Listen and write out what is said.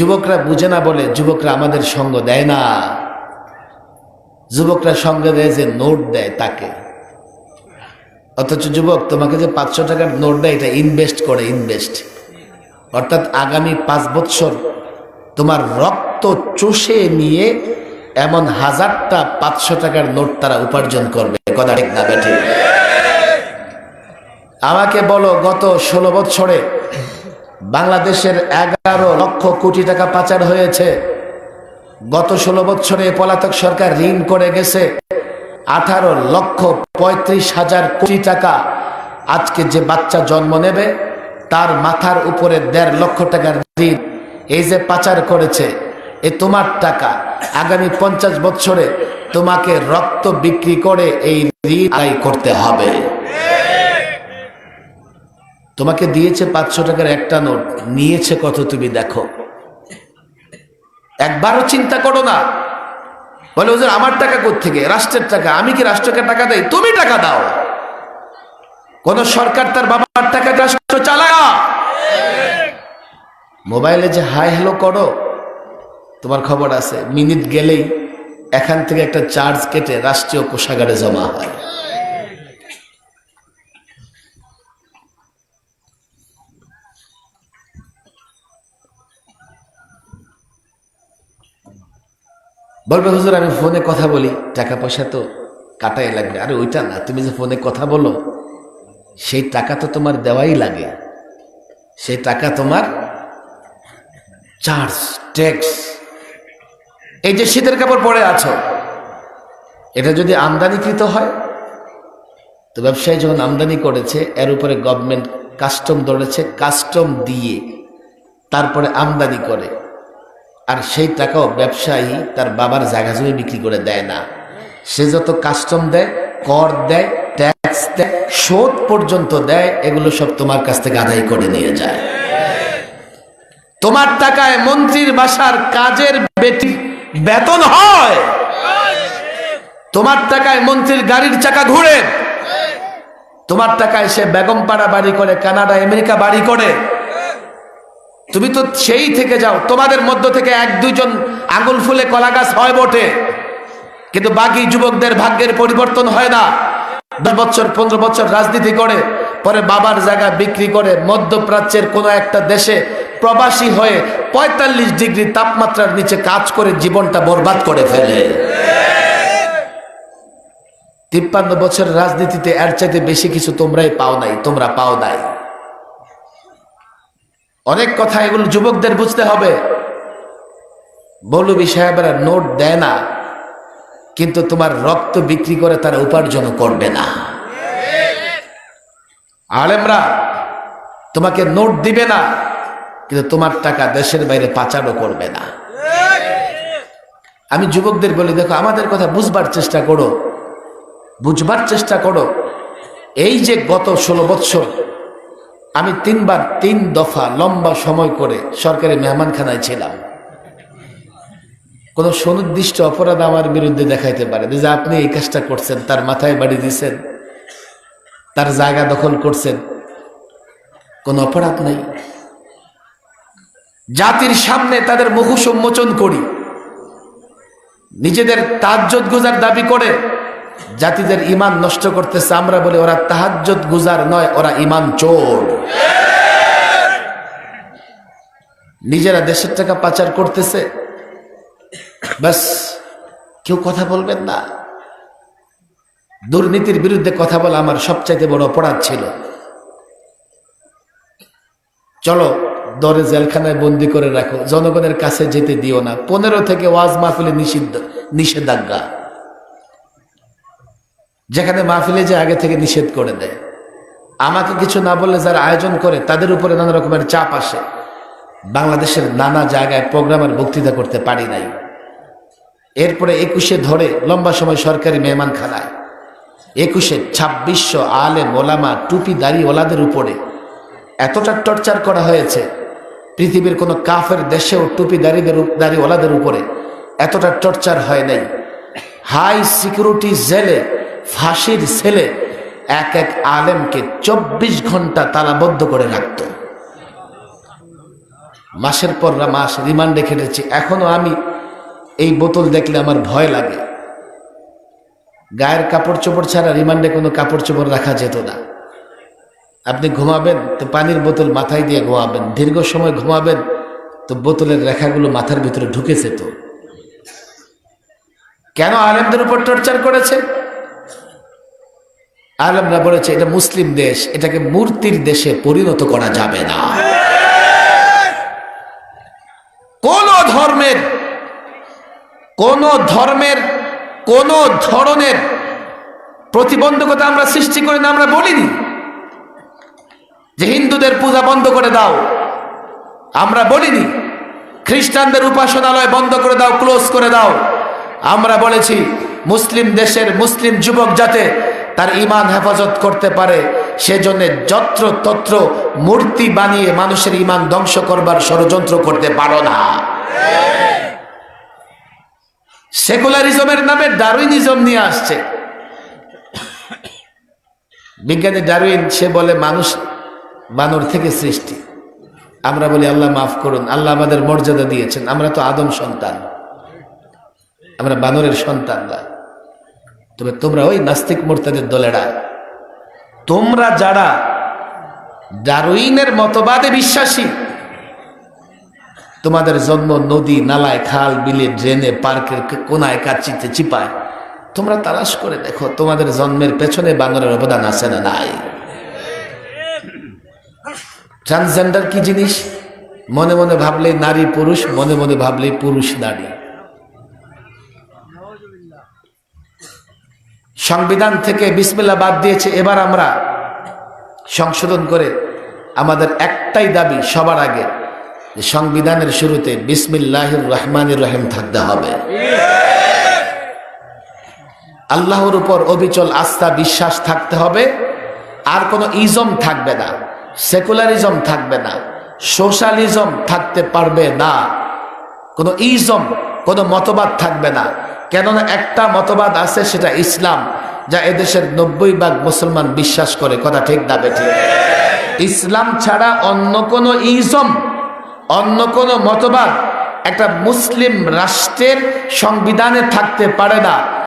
যুবকরা বুঝে না বলে যুবকরা আমাদের সঙ্গ দেয় না। যুবকরা সঙ্গ দেয় যে নোট দেয় তাকে। অথচ যুবক, তোমাকে যে পাঁচশো টাকার নোট দেয়, এটা ইনভেস্ট করে ইনভেস্ট অর্থাৎ আগামী পাঁচ বছর তোমার রক্ত চষে নিয়ে এমন হাজারটা পাঁচশো টাকার নোট তারা উপার্জন করবে। কথা ঠিক না বেঠে আমাকে বলো, গত ষোলো বছরে বাংলাদেশের এগারো লক্ষ কোটি টাকা পাচার হয়েছে। গত ষোলো বছরে পলাতক সরকার ঋণ করে গেছে। আঠারো লক্ষ পঁয়ত্রিশ হাজার কোটি টাকা। আজকে যে বাচ্চা জন্ম নেবে, তার মাথার উপরে দেড় লক্ষ টাকার ঋণ। এই যে পাচার করেছে, এ তোমার টাকা। আগামী পঞ্চাশ বছরে তোমাকে রক্ত বিক্রি করে এই ঋণ আদায় করতে হবে। তোমাকে দিয়েছে পাঁচশো টাকার একটা নোট, নিয়েছে কত তুমি দেখো। একবারও চিন্তা করো না। বলে, হুজুর, আমার টাকা থেকে রাষ্ট্রের টাকা। আমি কি রাষ্ট্রকে টাকা দেই? তুমি টাকা দাও। কোন সরকার তার বাবার টাকা রাষ্ট্র চালায়। মোবাইলে যে হাই হ্যালো করো, তোমার খবর আছে। মিনিট গেলেই এখান থেকে একটা চার্জ কেটে রাষ্ট্রীয় কোষাগারে জমা হয়। বলবে, হুজুর, আমি ফোনে কথা বলি। টাকা পয়সা তো কাটাই লাগবে। আরে, ওইটা না, তুমি যে ফোনে কথা বলো, সেই টাকা তো তোমার দেওয়াই লাগে। সেই টাকা তোমার চার্জ ট্যাক্স এই যে শীতের কাপড় পরে আছো, এটা যদি আমদানিকৃত হয়, তো ব্যবসায়ী যখন আমদানি করেছে, এর উপরে গভর্নমেন্ট কাস্টম ধরেছে কাস্টম দিয়ে তারপরে আমদানি করে। আর সেই টাকাও ব্যবসায়ী তার বাবার জায়গা জমি বিক্রি করে দেয় না। সে যত কাস্টম দেয়, কর দেয় ট্যাক্স দেয়, শোধ পর্যন্ত দেয়, এগুলো সব তোমার কাছ থেকে আদায় করে নিয়ে যায়। তোমার টাকায় মন্ত্রীর বাসার কাজের বেটি বেতন হয়। তোমার টাকায় মন্ত্রীর গাড়ির চাকা ঘুরে। তোমার টাকায় সে বেগমপাড়া বাড়ি করে, কানাডা, আমেরিকা বাড়ি করে। তুমি তো সেই থেকে যাও, তোমাদের মধ্য থেকে এক, দুইজন আঙুল ফুলে কলা গাছ হয় বটে। কিন্তু বাকি যুবকদের ভাগ্যের পরিবর্তন হয় না। দশ বছর, পনেরো বছর রাজনীতি করে, পরে বাবার জায়গা বিক্রি করে, মধ্যপ্রাচ্যের কোনো একটা দেশে প্রবাসী হয়ে পঁয়তাল্লিশ ডিগ্রি তাপমাত্রার নিচে কাজ করে জীবনটা বরবাদ করে ফেলে। তিপ্পান্ন বছর রাজনীতিতে এর চাইতে বেশি কিছু তোমরাই পাও নাই, তোমরা পাও নাই। অনেক কথা এগুলো যুবকদের বুঝতে হবে। মৌলবী সাহেবেরা নোট দেয় না, কিন্তু তোমার রক্ত বিক্রি করে তারা উপার্জন করবে না। আলেমরা তোমাকে নোট দিবে না, কিন্তু তোমার টাকা দেশের বাইরে পাচারও করবে না। আমি যুবকদের বলি, দেখো, আমাদের কথা বুঝবার চেষ্টা করো, বুঝবার চেষ্টা করো। এই যে গত ষোলো বৎসর আমি তিনবার, তিন দফা লম্বা সময় করে সরকারি মেহমানখানায় ছিলাম। কোনো সুনির্দিষ্ট অপরাধ আমার বিরুদ্ধে দেখাইতে পারে যে আপনি এই কাজটা করছেন, তার মাথায় বাড়ি দিয়েছেন তার জায়গা দখল করছেন, কোনো অপরাধ নাই। জাতির সামনে তাদের মুখোশ উন্মোচন করি। নিজেদের তাজ্জত গুজার দাবি করে জাতিদের ইমান নষ্ট করতেছে আমরা বলি, ওরা তাহাজ্জত গুজার নয়, ওরা ইমান চোর। নিজেরা দেশের টাকা পাচার করতেছে। ব্যাস, কেউ কথা বলবেন না। দুর্নীতির বিরুদ্ধে কথা বলা আমার সবচাইতে বড় অপরাধ ছিল। চলো, দরে জেলখানায় বন্দি করে রাখো, জনগণের কাছে যেতে দিও না। পনেরো থেকে ওয়াজ মাহফিলে নিষিদ্ধ, নিষেধাজ্ঞা। যেখানে মাহফিলে যে আগে থেকে নিষেধ করে দেয়। আমাকে কিছু না বললে যারা আয়োজন করে, তাদের উপরে নানা রকমের চাপ আসে। বাংলাদেশের নানা জায়গায় প্রোগ্রামের বক্তৃতা করতে পারি নাই। এরপরে একুশে ধরে লম্বা সময় সরকারি মেহমান খানায় একুশে ছাব্বিশশো আলে মোলামা টুপি, দাড়ি, ওলাদের উপরে। এতটা টর্চার করা হয়েছে, পৃথিবীর কোনো কাফের দেশেও টুপি দাড়িদের দাড়ি, ওলাদের উপরে। এতটা টর্চার হয় নাই। হাই সিকিউরিটি জেলে ফাঁসির ছেলে এক এক আলেমকে চব্বিশ ঘণ্টা তালাবদ্ধ করে রাখত। মাসের পর মাস রিমান্ডে খেটেছি। এখনও আমি এই বোতল দেখলে আমার ভয় লাগে। গায়ের কাপড় চোপড় ছাড়া রিমান্ডে কোনো কাপড় চোপড় রাখা যেত না। আপনি ঘুমাবেন তো পানির বোতল মাথায় দিয়ে ঘুমাবেন। দীর্ঘ সময় ঘুমাবেন তো বোতলের রেখাগুলো মাথার ভিতরে ঢুকেছে তো কেন আলেমদের উপর টর্চার করেছে? আলেমরা বলেছে, এটা মুসলিম দেশ, এটাকে মূর্তির দেশে পরিণত করা যাবে না। কোন ধর্মের কোন ধর্মের, কোন ধরনের প্রতিবন্ধকতা আমরা সৃষ্টি করে না, আমরা বলিনি যে হিন্দুদের পূজা বন্ধ করে দাও। আমরা বলিনি, খ্রিস্টানদের উপাসনালয় বন্ধ করে দাও, ক্লোজ করে দাও। আমরা বলেছি, মুসলিম দেশের মুসলিম যুবক যাতে তার ইমান হেফাজত করতে পারে, সেজন্য যত্র তত্র মূর্তি বানিয়ে মানুষের ইমান ধ্বংস করবার ষড়যন্ত্র করতে পারো না। সেকুলারিজমের নামে ডারুইনিজম নিয়ে আসছে। বিজ্ঞানী ডারউইন সে বলে, মানুষ বানর থেকে সৃষ্টি। আমরা বলি, আল্লাহ মাফ করুন, আল্লাহ আমাদের মর্যাদা দিয়েছেন। আমরা তো আদম সন্তান। আমরা বানরের সন্তান না তবে তোমরা ওই নাস্তিক মোর্তাদের দলেরা। তোমরা যারা ডারুইনের মতবাদে বিশ্বাসী, তোমাদের জন্ম নদী, নালায়, খাল, বিলে, ড্রেনে, পার্কের কোনায়, কাচিতে, চিপায়, তোমরা তালাশ করে দেখো, তোমাদের জন্মের পেছনে বানরের অবদান আছে না নাই। ট্রান্সজেন্ডার কি জিনিস? মনে মনে ভাবলে নারী, পুরুষ, মনে মনে ভাবলে পুরুষ, নারী। সংবিধান থেকে বিসমিল্লা বাদ দিয়েছে, এবার আমরা সংশোধন করে আমাদের একটাই দাবি সবার আগে যে সংবিধানের শুরুতে বিসমিল্লাহির রহমানির রহিম থাকতে হবে। আল্লাহর উপর অবিচল আস্থা বিশ্বাস থাকতে হবে, আর কোনো ইজম থাকবে না, সেকুলারিজম থাকবে না, সোশ্যালিজম থাকতে পারবে না, কোনো ইজম, কোনো মতবাদ থাকবে না কেননা একটা মতবাদ আছে, সেটা ইসলাম, যা এদেশের নব্বই ভাগ মুসলমান বিশ্বাস করে। কথা ঠিক দাবে ঠিক ইসলাম ছাড়া অন্য কোনো ইজম, অন্য কোনো মতবাদ একটা মুসলিম রাষ্ট্রের সংবিধানে থাকতে পারে না।